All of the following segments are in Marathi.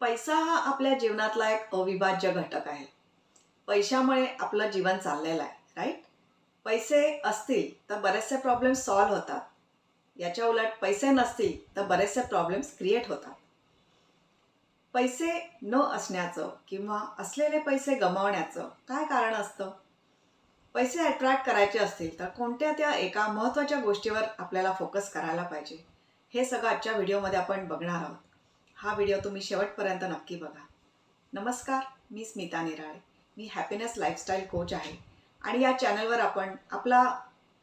पैसा हा आपल्या जीवनातला एक अविभाज्य घटक आहे. पैशामुळे आपलं जीवन चाललेलं आहे राईट पैसे असतील तर बरेचसे प्रॉब्लेम्स सॉल्व्ह होतात. याच्या उलट पैसे नसतील तर बरेचसे प्रॉब्लेम्स क्रिएट होतात. पैसे न असण्याचं किंवा असलेले पैसे गमावण्याचं काय कारण असतं? पैसे अट्रॅक्ट करायचे असतील तर कोणत्या त्या एका महत्त्वाच्या गोष्टीवर आपल्याला फोकस करायला पाहिजे? हे सगळं आजच्या व्हिडिओमध्ये आपण बघणार आहोत. हा व्हिडिओ तुम्ही शेवटपर्यंत नक्की बघा. नमस्कार मी स्मिता निराळे. मी हॅपीनेस लाईफस्टाईल कोच आहे. आणि या चॅनलवर आपण आपला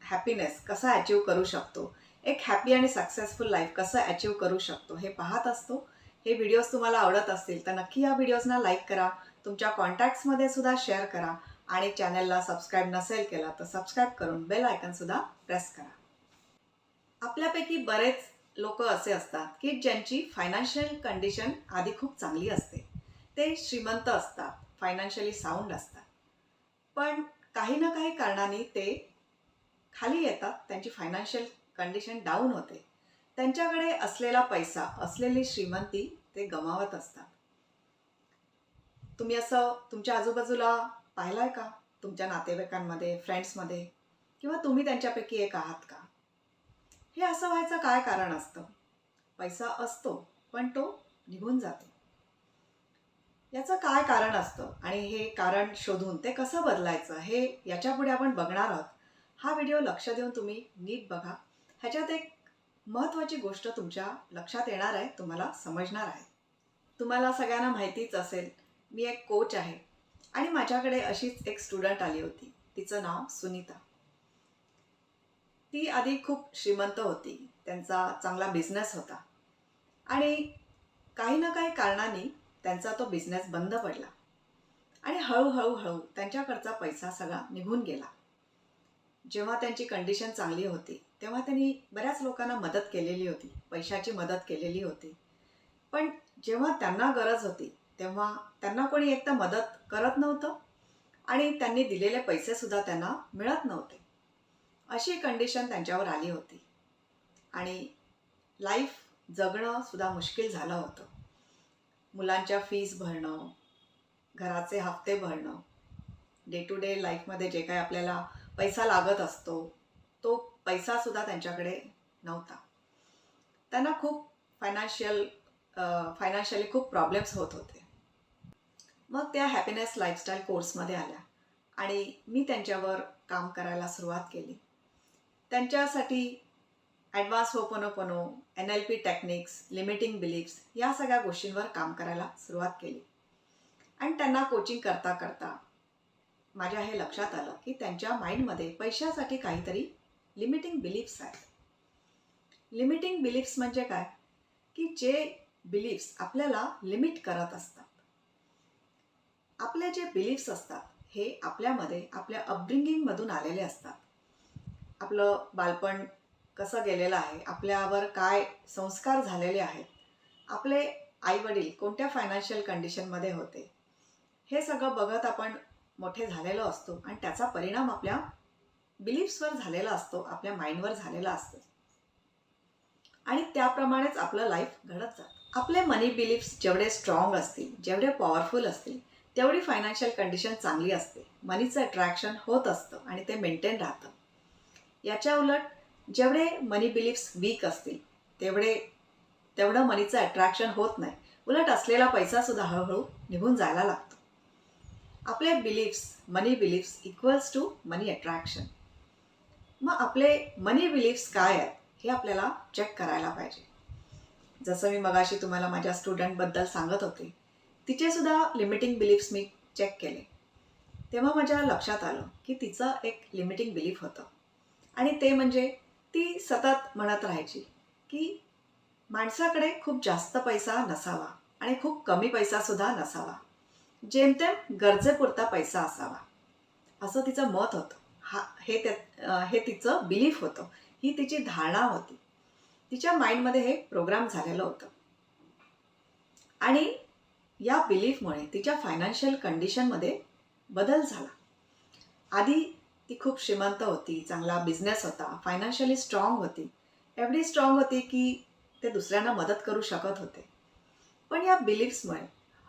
हॅपीनेस कसा अचीव करू शकतो एक हॅपी आणि सक्सेसफुल लाईफ कसं अचीव करू शकतो हे पाहत असतो. हे व्हिडिओज तुम्हाला आवडत असतील तर नक्की या व्हिडिओजना लाईक करा तुमच्या कॉन्टॅक्ट्समध्ये सुद्धा शेअर करा आणि चॅनलला सबस्क्राईब नसेल केला तर सबस्क्राईब करून बेल आयकनसुद्धा प्रेस करा. आपल्यापैकी बरेच लोक असे असतात की ज्यांची फायनान्शियल कंडिशन आधी खूप चांगली असते. ते श्रीमंत असतात फायनान्शियली साऊंड असतात. पण काही ना काही कारणाने ते खाली येतात त्यांची फायनान्शियल कंडिशन डाऊन होते. त्यांच्याकडे असलेला पैसा असलेली श्रीमंती ते गमावत असतात. तुम्ही असं तुमच्या आजूबाजूला पाहिलंय का? तुमच्या नातेवाईकांमध्ये फ्रेंड्समध्ये किंवा तुम्ही त्यांच्यापैकी एक आहात का? हे असं व्हायचं काय कारण असतं? पैसा असतो पण तो निघून जातो. याचं काय कारण असतं? आणि हे कारण शोधून ते कसं बदलायचं? हे याच्यापुढे आपण बघणार आहोत. हा व्हिडिओ लक्ष देऊन तुम्ही नीट बघा. ह्याच्यात एक महत्त्वाची गोष्ट तुमच्या लक्षात येणार आहे तुम्हाला समजणार आहे. तुम्हाला सगळ्यांना माहितीच असेल मी एक कोच आहे. आणि माझ्याकडे अशीच एक स्टुडंट आली होती. तिचं नाव सुनीता. ती आधी खूप श्रीमंत होती. त्यांचा चांगला बिझनेस होता. आणि काही ना काही कारणाने त्यांचा तो बिझनेस बंद पडला. आणि हळूहळू हळू त्यांच्याकडचा पैसा सगळा निघून गेला. जेव्हा त्यांची कंडिशन चांगली होती तेव्हा त्यांनी बऱ्याच लोकांना मदत केलेली होती. पैशाची मदत केलेली होती. पण जेव्हा त्यांना गरज होती तेव्हा त्यांना कोणी एक तर मदत करत नव्हतं आणि त्यांनी दिलेले पैसेसुद्धा त्यांना मिळत नव्हते. अशी कंडिशन त्यांच्यावर आली होती. आणि लाईफ जगणं सुद्धा मुश्किल झालं होतं. मुलांच्या फीज भरणं घराचे हप्ते भरणं डे टू डे लाईफमध्ये जे काही आपल्याला पैसा लागत असतो तो पैसासुद्धा त्यांच्याकडे नव्हता. त्यांना खूप फायनान्शियल फायनान्शियली खूप प्रॉब्लेम्स होत होते. मग त्या हॅपीनेस लाईफस्टाईल कोर्समध्ये आल्या. आणि मी त्यांच्यावर काम करायला सुरुवात केली. त्यांच्यासाठी advance hooponopono N L P techniques limiting beliefs या सगळ्या गोष्टींवर काम करायला सुरुवात केली. आणि त्यांना कोचिंग करता करता माझ्या हे लक्षात आलं की त्यांच्या माइंडमध्ये पैशासाठी काहीतरी लिमिटिंग बिलीफ्स आहेत. लिमिटिंग बिलीफ्स म्हणजे काय? की जे बिलीफ्स आपल्याला लिमिट करत असतात. आपले जे बिलीफ्स असतात हे आपल्यामध्ये आपल्या अपब्रिंगिंगमधून आलेले असतात. आपलं बालपण कसं गेलेलं आहे आपल्यावर काय संस्कार झालेले आहेत आपले आईवडील कोणत्या फायनान्शियल कंडिशनमध्ये होते हे सगळं बघत आपण मोठे झालेलो असतो आणि त्याचा परिणाम आपल्या बिलीफ्सवर झालेला असतो आपल्या माइंडवर झालेला असतो. आणि त्याप्रमाणेच आपलं लाईफ घडत जातं. आपले मनी बिलीफ्स जेवढे स्ट्रॉंग असतील जेवढे पॉवरफुल असतील तेवढी फायनान्शियल कंडिशन चांगली असते. मनीचं अट्रॅक्शन होत असतं आणि ते मेंटेन राहतं. याच्या उलट जेवढे मनी बिलीफ्स वीक असतील तेवढे तेवढं मनीचं अट्रॅक्शन होत नाही. उलट असलेला पैसासुद्धा हळूहळू निघून जायला लागतो. आपले beliefs money beliefs equals to money attraction मग आपले मनी बिलीफ्स काय आहेत हे आपल्याला चेक करायला पाहिजे. जसं मी मगाशी तुम्हाला माझ्या स्टुडंटबद्दल सांगत होते तिचेसुद्धा लिमिटिंग बिलीफ्स मी चेक केले. तेव्हा माझ्या लक्षात आलं की तिचं एक लिमिटिंग बिलीफ होतं. आणि ते म्हणजे ती सतत म्हणत राहायची की माणसाकडे खूप जास्त पैसा नसावा आणि खूप कमी पैसासुद्धा नसावा. जेमतेम गरजेपुरता पैसा असावा. असं तिचं मत होतं. हा हे त्या हे तिचं बिलीफ होतं. ही तिची धारणा होती. तिच्या माइंडमध्ये हे प्रोग्राम झालेलं होतं. आणि या बिलीफमुळे तिच्या फायनान्शियल कंडिशनमध्ये बदल झाला. आधी ती खूप श्रीमंत होती चांगला बिझनेस होता फायनान्शियली स्ट्रॉंग होती. एवढी स्ट्रॉंग होती की ते दुसऱ्यांना मदत करू शकत होते. पण या बिलीफ्समुळे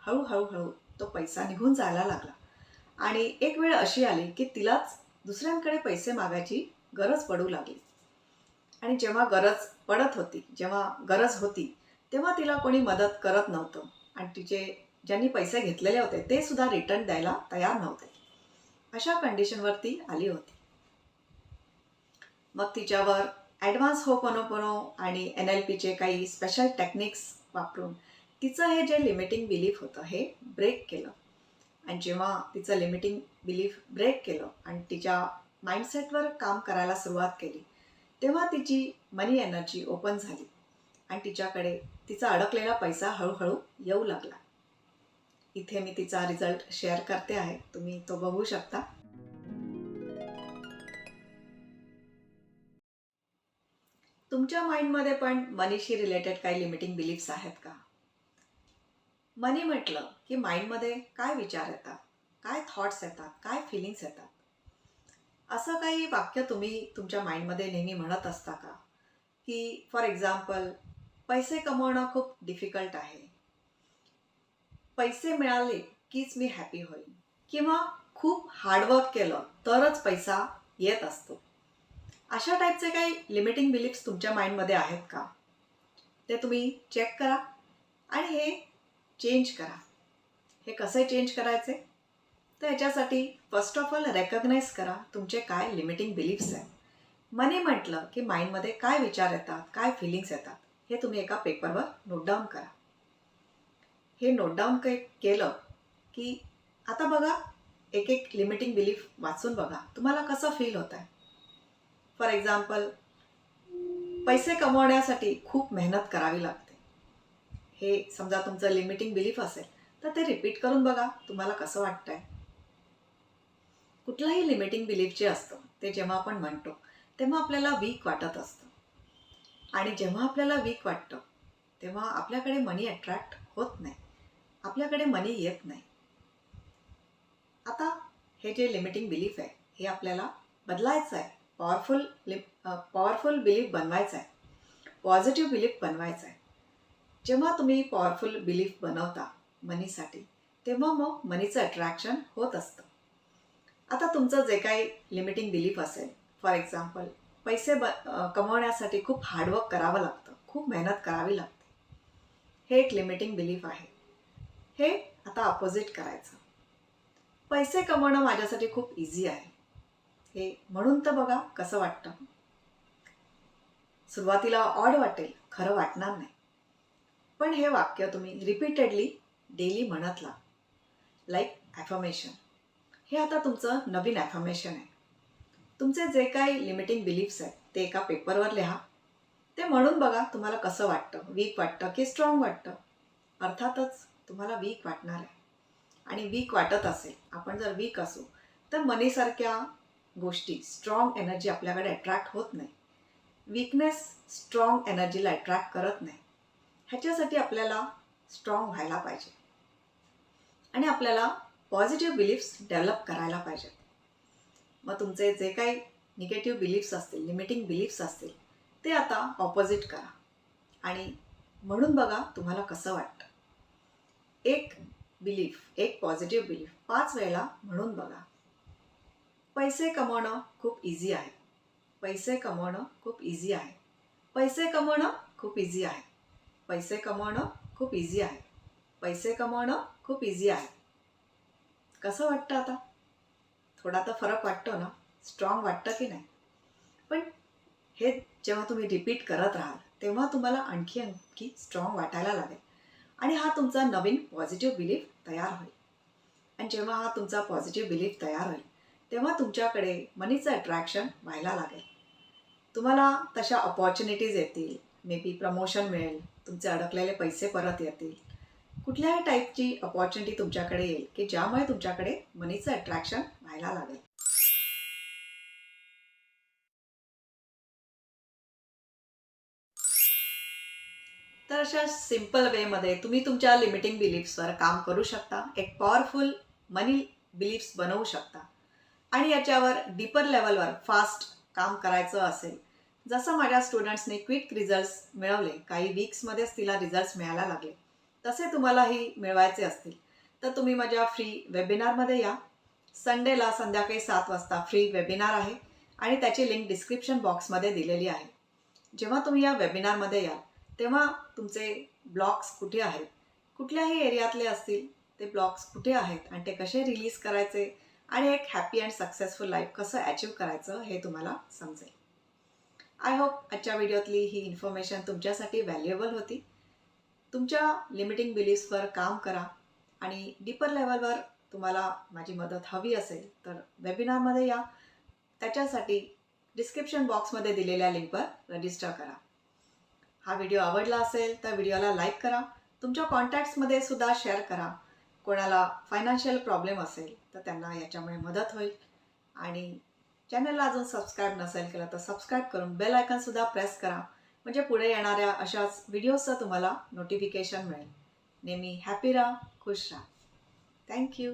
हळूहळूहळू तो पैसा निघून जायला लागला. आणि एक वेळ अशी आली की तिलाच दुसऱ्यांकडे पैसे मागायची गरज पडू लागली. आणि जेव्हा गरज पडत होती जेव्हा गरज होती तेव्हा तिला कोणी मदत करत नव्हतं. आणि तिचे ज्यांनी पैसे घेतलेले होते ते सुद्धा रिटर्न द्यायला तयार नव्हते. अशा कंडिशनवरती आली होती. मग तिच्यावर ॲडव्हान्स हो आणि एन एल पीचे काही स्पेशल टेक्निक्स वापरून तिचं हे जे लिमिटिंग बिलीफ होतं हे ब्रेक केलं. आणि जेव्हा तिचं लिमिटिंग बिलीफ ब्रेक केलं आणि तिच्या माइंडसेटवर काम करायला सुरुवात केली तेव्हा तिची मनी एनर्जी ओपन झाली. आणि तिच्याकडे तिचा अडकलेला पैसा हळूहळू येऊ लागला. इथे मी तिचा रिझल्ट शेअर करते आहे. तुम्ही तो बघू शकता. तुमच्या माइंडमध्ये पण मनीशी रिलेटेड काही लिमिटिंग बिलीफ्स आहेत का? मनी म्हटलं की माइंडमध्ये काय विचार येतात? काय थॉट्स येतात? काय फिलिंग्स येतात? असं काही वाक्य तुम्ही तुमच्या माइंडमध्ये नेहमी म्हणत असता का? की फॉर एक्झाम्पल पैसे कमवणं खूप डिफिकल्ट आहे. पैसे मिळाले कीच मी हॅपी होईन. किंवा खूप हार्डवर्क केलं तरच पैसा येत असतो. अशा टाईपचे काही लिमिटिंग बिलीफ्स तुमच्या माइंडमध्ये आहेत का? ते तुम्ही चेक करा आणि हे चेंज करा. हे कसे चेंज करायचे? तर याच्यासाठी फर्स्ट ऑफ ऑल रेकग्नाईज करा तुमचे काय लिमिटिंग बिलीफ्स आहेत. मनी म्हटलं की माइंडमध्ये काय विचार येतात काय फिलिंग्स येतात हे तुम्ही एका पेपरवर नोट डाऊन करा. हे नोट डाऊन के केलं की आता बघा एक एक लिमिटिंग बिलीफ वाचून बघा. तुम्हाला कसं फील होत आहे फॉर एक्झाम्पल पैसे कमवण्यासाठी खूप मेहनत करावी लागते. हे समजा तुमचं लिमिटिंग बिलीफ असेल तर ते रिपीट करून बघा तुम्हाला कसं वाटतंय. कुठलंही लिमिटिंग बिलीफ जे असतं ते जेव्हा आपण म्हणतो तेव्हा आपल्याला वीक वाटत असतं. आणि जेव्हा आपल्याला वीक वाटतं तेव्हा आपल्याकडे मनी अट्रॅक्ट होत नाही. आपल्याकडे मनी येत नाही. आता हे जे लिमिटिंग बिलीफ आहे हे आपल्याला बदलायचं आहे पॉवरफुल लिप पॉवरफुल बिलीफ बनवायचं आहे पॉझिटिव्ह बिलीफ बनवायचं आहे जेव्हा तुम्ही पॉवरफुल बिलीफ बनवता मनीसाठी तेव्हा मग मनीचं अट्रॅक्शन होत असतं. आता तुमचं जे काही लिमिटिंग बिलीफ असेल फॉर एक्झाम्पल पैसे ब कमवण्यासाठी खूप हार्डवर्क करावं लागतं. खूप मेहनत करावी लागते. हे एक लिमिटिंग बिलीफ आहे. हे आता अपोजिट करायचं. पैसे कमवणं माझ्यासाठी खूप इझी आहे. हे म्हणून तर बघा कसं वाटतं. सुरुवातीला ऑड वाटेल खरं वाटणार नाही. पण हे वाक्य तुम्ही रिपीटेडली डेली म्हणतला लाईक ॲफर्मेशन हे आता तुमचं नवीन ॲफर्मेशन आहे. तुमचे जे काही लिमिटिंग बिलीफ्स आहेत ते एका पेपरवर लिहा. ते म्हणून बघा तुम्हाला कसं वाटतं. वीक वाटतं की स्ट्रॉंग वाटतं. अर्थातच तुम्हाला वीक वाटणार आहे. आणि वीक वाटत असेल आपण जर वीक असू तर मनीसारख्या गोष्टी स्ट्रॉंग एनर्जी आपल्याकडे अट्रॅक्ट होत नाही. वीकनेस स्ट्रॉंग एनर्जीला अट्रॅक्ट करत नाही. ह्याच्यासाठी आपल्याला स्ट्रॉंग व्हायला पाहिजे. आणि आपल्याला पॉझिटिव्ह बिलीफ्स डेव्हलप करायला पाहिजेत. मग तुमचे जे काही निगेटिव्ह बिलीफ्स असतील लिमिटिंग बिलीफ्स असतील ते आता ऑपोजिट करा. आणि म्हणून बघा तुम्हाला कसं वाटतं. एक बिलीफ एक पॉझिटिव्ह बिलीफ पाच वेळेला म्हणून बघा. पैसे कमवणं खूप इझी आहे. पैसे कमवणं खूप इझी आहे. पैसे कमवणं खूप इझी आहे. पैसे कमवणं खूप इझी आहे. पैसे कमवणं खूप इझी आहे. कसं वाटतं आता? थोडा तर फरक वाटतो ना? स्ट्रॉंग वाटतं की नाही? पण हे जेव्हा तुम्ही रिपीट करत राहाल तेव्हा तुम्हाला आणखी आणखी स्ट्रॉंग वाटायला लागेल. आणि हा तुमचा नवीन पॉझिटिव्ह बिलीफ तयार होईल. आणि जेव्हा हा तुमचा पॉझिटिव्ह बिलीफ तयार होईल तेव्हा तुमच्याकडे मनीचं अट्रॅक्शन व्हायला लागेल. तुम्हाला तशा अपॉर्च्युनिटीज येतील मे बी प्रमोशन मिळेल तुमचे अडकलेले पैसे परत येतील. कुठल्याही टाईपची अपॉर्च्युनिटी तुमच्याकडे येईल की ज्यामुळे तुमच्याकडे मनीचं अट्रॅक्शन व्हायला लागेल. तर अशा सिंपल वेमध्ये तुम्ही तुमच्या लिमिटिंग बिलीफ्सवर काम करू शकता. एक पॉवरफुल मनी बिलीफ्स बनवू शकता. आणि याच्यावर डीपर लेवलवर फास्ट काम करायचं असेल जसं माझ्या स्टुडंट्सने क्विक रिझल्ट्स मिळवले काही वीक्समध्येच तिला रिझल्ट्स मिळायला लागले. तसे तुम्हालाही मिळवायचे असतील. तर तुम्ही माझ्या फ्री वेबिनारमध्ये या. संडेला संध्याकाळी सात वाजता फ्री वेबिनार आहे आणि त्याची लिंक डिस्क्रिप्शन बॉक्समध्ये दिलेली आहे. जेव्हा तुम्ही या वेबिनारमध्ये याल तेव्हा तुमचे ब्लॉक्स कुठे आहेत? कुठल्याही एरियातले असतील ते ब्लॉक्स कुठे आहेत आणि ते कसे रिलीज करायचे आणि एक हॅपी अँड सक्सेसफुल लाईफ कसं अचीव करायचं हे तुम्हाला समजेल. आय होप आजच्या व्हिडिओतली ही इन्फॉर्मेशन तुमच्यासाठी व्हॅल्युएबल होती. तुमच्या लिमिटिंग बिलीफ्सवर काम करा आणि डीपर लेवलवर तुम्हाला माझी मदत हवी असेल तर वेबिनारमध्ये या. त्याच्यासाठी डिस्क्रिप्शन बॉक्समध्ये दिलेल्या लिंकवर रजिस्टर करा. हा व्हिडिओ आवडला असेल तर व्हिडिओला लाईक करा. तुमच्या कॉन्टॅक्ट्समध्ये सुद्धा शेअर करा. कोणाला फायनान्शियल प्रॉब्लेम असेल तर त्यांना याच्यामुळे मदत होईल. आणि चॅनलला अजून सबस्क्राईब नसेल केलं तर सबस्क्राईब करून बेल आयकनसुद्धा प्रेस करा. म्हणजे पुढे येणाऱ्या अशाच व्हिडिओजचं तुम्हाला नोटिफिकेशन मिळेल. नेहमी हॅपी राहा खुश राहा. थँक्यू